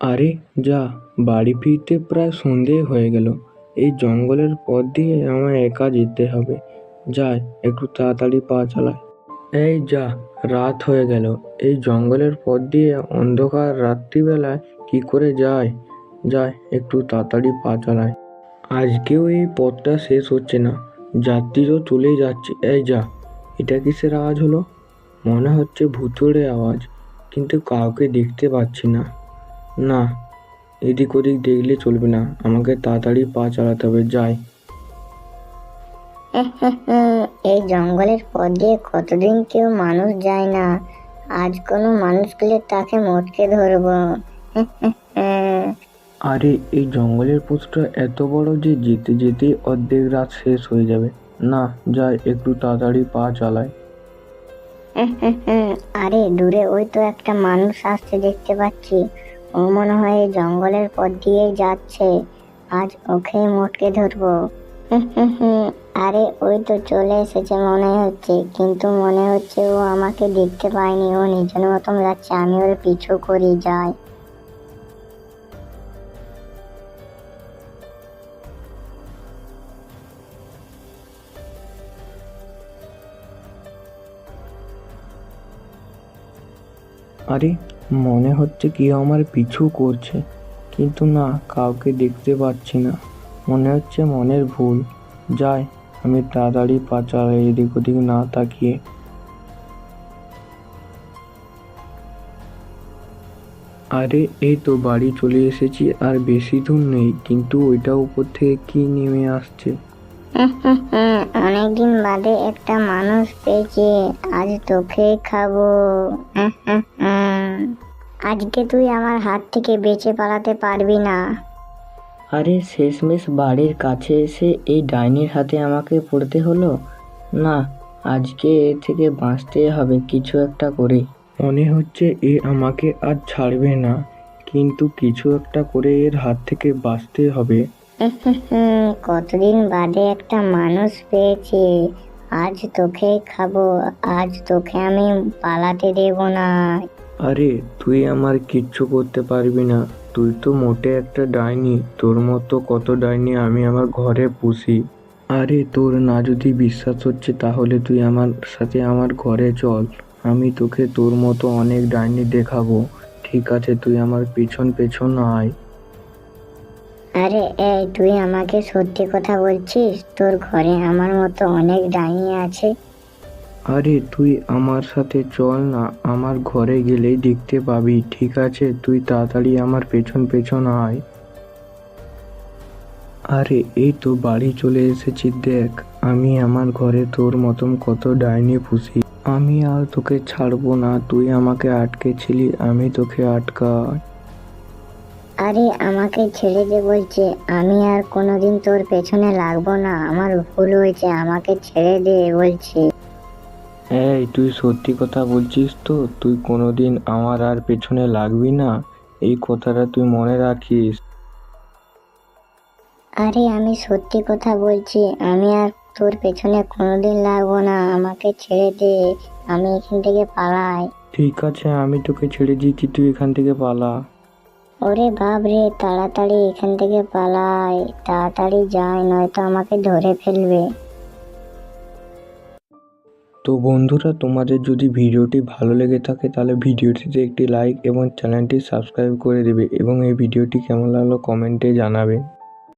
আরে, যা, বাড়ি ফিরতে প্রায় সন্ধে হয়ে গেল। এই জঙ্গলের পথ দিয়ে আমায় একা যেতে হবে। যাই একটু তাড়াতাড়ি পা চালাই। এই যা, রাত হয়ে গেল। এই জঙ্গলের পথ দিয়ে অন্ধকার রাত্রিবেলায় কি করে যায়? যাই একটু তাড়াতাড়ি পা চালাই। আজকেও এই পথটা শেষ হচ্ছে না। যাত্রীরও চলেই যাচ্ছে। এই যা, এটা কিসের আওয়াজ হলো? মনে হচ্ছে ভুতুড়ে আওয়াজ, কিন্তু কাউকে দেখতে পাচ্ছি না। না এদিক ওদিক দেখলে চলবে না। আমাকে তাড়াতাড়ি পা চালাতে হবে যাই। এই জঙ্গলের পথ দিয়ে কতদিন কেউ মানুষ যায় না। আজ কোনো মানুষ গেলে তাকে মোটকে ধরবো। আরে এই জঙ্গলের পথটা এত বড় যে যেতে যেতে অর্ধেক রাত শেষ হয়ে যাবে। না যাই একটু তাড়াতাড়ি পা চালাই। আরে দূরে ওই তো একটা মানুষ আসছে দেখতে পাচ্ছি। ও মনে হয় জঙ্গলের পথ দিয়ে যাচ্ছে। আজ ওকে মোটকে ধরবো। আরে, ওই তো চলে এসেছে মনে হচ্ছে। কিন্তু মনে হচ্ছে ও আমাকে দেখতে পায়নি। ও নিজের মতন যাচ্ছে আমি ওর পিছু করি, যাই। আরে মনে হচ্ছে কেউ আমার পিছু করছে। কিন্তু না, কাউকে দেখতে পাচ্ছি না। মনে হচ্ছে মনের ভুল। যাই, আমি তাড়াতাড়ি পা এদিক ওদিক না তাকিয়ে। আরে, এই তো বাড়ি চলে এসেছি, আর বেশি দূর নেই, কিন্তু ওইটা উপর থেকে কি নেমে আসছে? অনেকদিন বাদে একটা মানুষ পেয়েছি আজ তোকে খাব। আজকে তুই আমার হাত থেকে বেঁচে পালাতে পারবি না। আরে শেষমেশ বাড়ির কাছে এসে এই ডাইনির হাতে আমাকে পড়তে হলো? না আজকে এ থেকে বাঁচতে হবে কিছু একটা করে। মনে হচ্ছে এ আমাকে আর ছাড়বে না কিন্তু কিছু একটা করে এর হাত থেকে বাঁচতে হবে। কতদিন বাদে একটা মানুষ পেয়েছি। আজ তোকে খাব, আজ তোকে আমি পালাতে দেব না। আরে, তুই আমার কিচ্ছু করতে পারবি না। তুই তো মোটে একটা ডাইনি। তোর মতো কত ডাইনি আমি আমার ঘরে পুষি। আরে, তোর না যদি বিশ্বাস হচ্ছে তাহলে তুই আমার সাথে আমার ঘরে চল। আমি তোকে তোর মতো অনেক ডাইনি দেখাবো। ঠিক আছে, তুই আমার পেছন পেছন আয়। আরে এই, তুই আমাকে সত্যি কথা বলছিস? তোর ঘরে আমার মতো অনেক ডাইনি আছে। আরে, তুই আমার সাথে চল না, আমার ঘরে গেলেই দেখতে পাবি, ঠিক আছে? তুই তাড়াতাড়ি আমার পেছন পেছন আয়। আরে, এই তো বাড়ি চলে এসেছি, দেখ, আমি আমার ঘরে তোর মতন কত ডাইনি পুষি। আমি আর তোকে ছাড়বো না, তুই আমাকে আটকেছিলি, আমি তোকে আটকাই। আরে আমাকে ছেড়ে দে বলছে। আমি আর কোনোদিন তোর পেছনে লাগবো না। আমার ভুল হয়েছে আমাকে ছেড়ে দে বলছে। এই তুই সত্যি কথা বলছিস তো? তুই কোনোদিন আমার আর পেছনে লাগবি না? এই কথাটা তুই মনে রাখিস। আরে আমি সত্যি কথা বলছি। আমি আর তোর পেছনে কোনোদিন লাগবো না। আমাকে ছেড়ে দে। আমি এখান থেকে পালাই। ঠিক আছে আমি তোকে ছেড়ে দিচ্ছি। তুই এখান থেকে পালা। ওরে বাপ রে তাড়াতাড়ি এখান থেকে পালাই। তাড়াতাড়ি যাই, নয়তো আমাকে ধরে ফেলবে। তো বন্ধুরা, তোমাদের যদি ভিডিওটি ভালো লেগে থাকে, তাহলে ভিডিওটিতে একটি লাইক এবং চ্যানেলটি সাবস্ক্রাইব করে দেবে এবং এই ভিডিওটি কেমন লাগল কমেন্টে জানাবে।